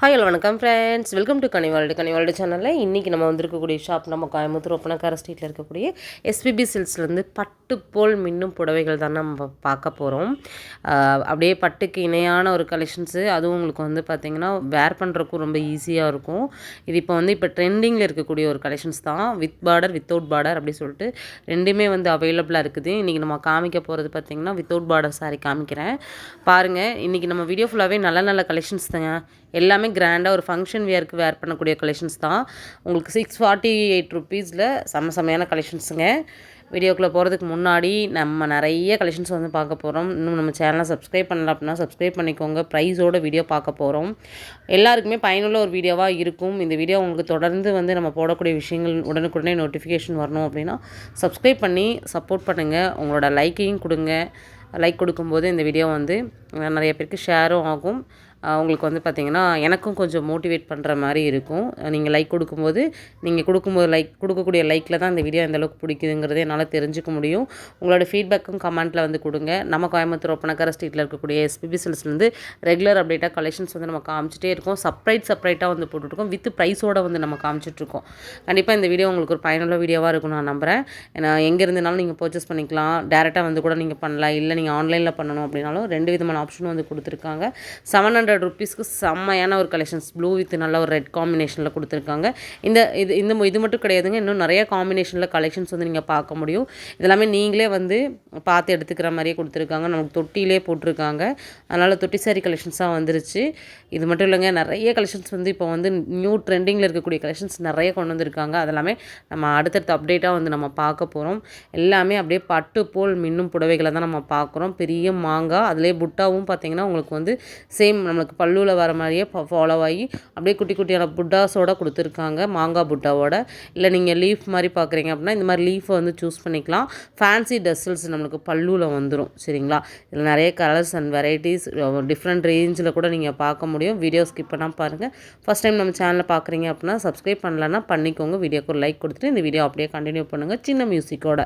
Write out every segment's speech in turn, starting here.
Hi hello வணக்கம் friends welcome to கனிவால்டு கனிவால்டு சேனலில் இன்றைக்கி நம்ம வந்திருக்கக்கூடிய ஷாப் நம்ம கோயம்புத்தூர் ஒப்பனக்கார ஸ்ட்ரீட்டில் இருக்கக்கூடிய எஸ்பிபி சில்ஸ்லேருந்து பட்டு போல் மின்னும் புடவைகள் தான் நம்ம பார்க்க போகிறோம் அப்படியே பட்டுக்கு இணையான ஒரு கலெக்ஷன்ஸு அதுவும் உங்களுக்கு வந்து பார்த்திங்கன்னா வேர் பண்ணுறக்கும் ரொம்ப ஈஸியாக இருக்கும். இது இப்போ வந்து இப்போ ட்ரெண்டிங்கில் இருக்கக்கூடிய ஒரு கலெக்ஷன்ஸ் தான். வித் பார்டர் வித்தவுட் பார்டர் அப்படி சொல்லிட்டு ரெண்டுமே வந்து அவைலபிளாக இருக்குது. இன்றைக்கி நம்ம காமிக்க போகிறது பார்த்திங்கன்னா வித்தவுட் பார்டர் சாரி காமிக்கிறேன். பாருங்கள் இன்றைக்கி நம்ம வீடியோ ஃபுல்லாகவே நல்ல நல்ல கலெக்ஷன்ஸ் தாங்க. எல்லாமே கிராண்டாக ஒரு ஃபங்க்ஷன் வியருக்கு வேர் பண்ணக்கூடிய கலெக்ஷன்ஸ் தான். உங்களுக்கு சிக்ஸ் ஃபார்ட்டி எயிட் ருப்பீஸில் செம்ம செம்மையான கலெக்ஷன்ஸுங்க வீடியோக்குள்ளே போகிறதுக்கு முன்னாடி நம்ம நிறைய கலெக்ஷன்ஸ் வந்து பார்க்க போகிறோம் இன்னும் நம்ம சேனலை சப்ஸ்கிரைப் பண்ணல அப்படின்னா சப்ஸ்கிரைப் பண்ணிக்கோங்க. ப்ரைஸோட வீடியோ பார்க்க போகிறோம் எல்லாருக்குமே பயனுள்ள ஒரு வீடியோவாக இருக்கும். இந்த வீடியோ உங்களுக்கு தொடர்ந்து வந்து நம்ம போடக்கூடிய விஷயங்கள் உடனுக்குடனே நோட்டிஃபிகேஷன் வரணும் அப்படின்னா சப்ஸ்கிரைப் பண்ணி சப்போர்ட் பண்ணுங்கள் உங்களோட லைக்கையும் கொடுங்க. லைக் கொடுக்கும்போது இந்த வீடியோ வந்து நிறைய பேருக்கு ஷேரும் ஆகும். உங்களுக்கு வந்து பார்த்திங்கன்னா எனக்கும் கொஞ்சம் மோட்டிவேட் பண்ணுற மாதிரி இருக்கும். நீங்கள் லைக் கொடுக்கும்போது நீங்கள் கொடுக்கும்போது லைக் கொடுக்கக்கூடிய லைக்கில் தான் இந்த வீடியோ எந்தளவுக்கு பிடிக்குதுங்கிறதே என்னால் தெரிஞ்சுக்க முடியும். உங்களோட ஃபீட்பேக்கும் கமெண்ட்டில் வந்து கொடுங்க. நம்ம கோயம்புத்தூர் ஒப்பனக்கார ஸ்ட்ரீட்டில் இருக்கக்கூடிய எஸ்பிபி சில்ஸ்லேருந்து ரெகுலர் அப்டேட்டாக கலெக்ஷன்ஸ் வந்து நம்ம காமிச்சிட்டே இருக்கோம். செப்பரேட் செப்பரேட்டாக வந்து போட்டுட்ருக்கோம். வித் ப்ரைஸோடு வந்து நம்ம காமிச்சிட்ருக்கோம். கண்டிப்பாக இந்த வீடியோ உங்களுக்கு ஒரு பயனுள்ள வீடியோவாக இருக்கும் நான் நம்புகிறேன் ஏன்னா எங்கே இருந்தனாலும் நீங்கள் பர்ச்சேஸ் பண்ணிக்கலாம். டேரெக்டாக வந்து கூட நீங்கள் பண்ணலாம். இல்லை நீங்கள் ஆன்லைனில் பண்ணணும் அப்படின்னாலும் ரெண்டு விதமான ஆப்ஷனும் வந்து கொடுத்துருக்காங்க. செவன் ஹண்ட்ரட் ருப்பீஸ்க்கு செம்மையான ஒரு கலெக்ஷன்ஸ் ப்ளூ வித் நல்ல ஒரு ரெட் காம்பினேஷனில் கொடுத்துருக்காங்க. இந்த இது இந்த இது மட்டும் கிடையாதுங்க. இன்னும் நிறைய காம்பினேஷனில் கலெக்ஷன்ஸ் வந்து நீங்கள் பார்க்க முடியும். இதெல்லாமே நீங்களே வந்து பார்த்து எடுத்துக்கிற மாதிரியே கொடுத்துருக்காங்க. நமக்கு தொட்டிலே போட்டிருக்காங்க. அதனால் தொட்டி சாரி கலெக்ஷன்ஸாக வந்துருச்சு. இது மட்டும் இல்லைங்க. நிறைய கலெக்ஷன்ஸ் வந்து இப்போ வந்து நியூ ட்ரெண்டிங்கில் இருக்கக்கூடிய கலெக்ஷன்ஸ் நிறைய கொண்டு வந்திருக்காங்க. அதெல்லாமே நம்ம அடுத்தடுத்த அப்டேட்டாக வந்து நம்ம பார்க்க போகிறோம் எல்லாமே அப்படியே பட்டு போல் மின்னும் புடவைகளை தான் நம்ம பார்க்குறோம். பெரிய மாங்காய் அதிலே புட்டாவும் பார்த்திங்கன்னா உங்களுக்கு வந்து சேம் நம்மளுக்கு பல்லுவில் வர மாதிரியே ஃபாலோ ஆகி அப்படியே குட்டி குட்டியான புட்டாஸோட கொடுத்துருக்காங்க மாங்காய் புட்டாவோட. இல்லை நீங்கள் லீஃப் மாதிரி பார்க்குறீங்க அப்படின்னா இந்த மாதிரி லீஃபை வந்து சூஸ் பண்ணிக்கலாம். ஃபேன்சி டஸ்ஸல்ஸ் நம்மளுக்கு பல்லுவில் வந்துடும் சரிங்களா? இதில் நிறைய கலர்ஸ் அண்ட் வெரைட்டிஸ் டிஃப்ரெண்ட் ரேஞ்சில் கூட நீங்கள் பார்க்க முடியும். வீடியோ ஸ்கிப் பண்ணால் பாருங்கள் ஃபஸ்ட் டைம் நம்ம சேனலில் பார்க்குறீங்க அப்படின்னா சப்ஸ்கிரைப் பண்ணலன்னா பண்ணிக்கோங்க. வீடியோக்கு ஒரு லைக் கொடுத்துட்டு இந்த வீடியோ அப்படியே கண்டினியூ பண்ணுங்கள் சின்ன மியூசிக்கோட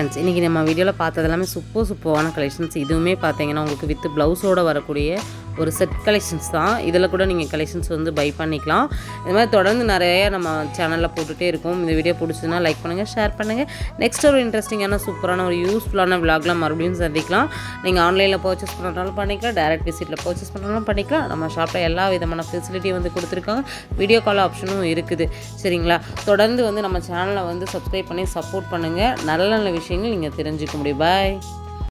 ஃப்ரெண்ட்ஸ். இன்றைக்கி நம்ம வீடியோவில் பார்த்தது எல்லாமே சூப்பர் சூப்பரான கலெக்ஷன்ஸ் இதுவுமே பார்த்தீங்கன்னா உங்களுக்கு வித் ப்ளவுஸோடு வரக்கூடிய ஒரு செட் கலெக்ஷன்ஸ் தான். இதில் கூட நீங்கள் கலெக்ஷன்ஸ் வந்து பை பண்ணிக்கலாம். இது மாதிரி தொடர்ந்து நிறைய நம்ம சேனலில் போட்டுகிட்டே இருக்கோம். இந்த வீடியோ பிடிச்சதுன்னா லைக் பண்ணுங்கள் ஷேர் பண்ணுங்கள் நெக்ஸ்ட் ஒரு இன்ட்ரெஸ்டிங்கான சூப்பரான ஒரு யூஸ்ஃபுல்லான விளாக்லாம் மறுபடியும் சந்திக்கலாம். நீங்கள் ஆன்லைனில் பர்ச்சேஸ் பண்ணுறதுனாலும் பண்ணிக்கலாம். டேரக்ட் விசிட்டில் பர்ச்சேஸ் பண்ணுறதுனாலும் பண்ணிக்கலாம். நம்ம ஷாப்பில் எல்லா விதமான ஃபெசிலிட்டியும் வந்து கொடுத்துருக்காங்க. வீடியோ கால் ஆப்ஷனும் இருக்குது. சரிங்களா? தொடர்ந்து வந்து நம்ம சேனலை வந்து சப்ஸ்கிரைப் பண்ணி சப்போர்ட் பண்ணுங்கள் நல்ல நல்ல விஷயங்கள் நீங்கள் தெரிஞ்சுக்க முடியும். பாய்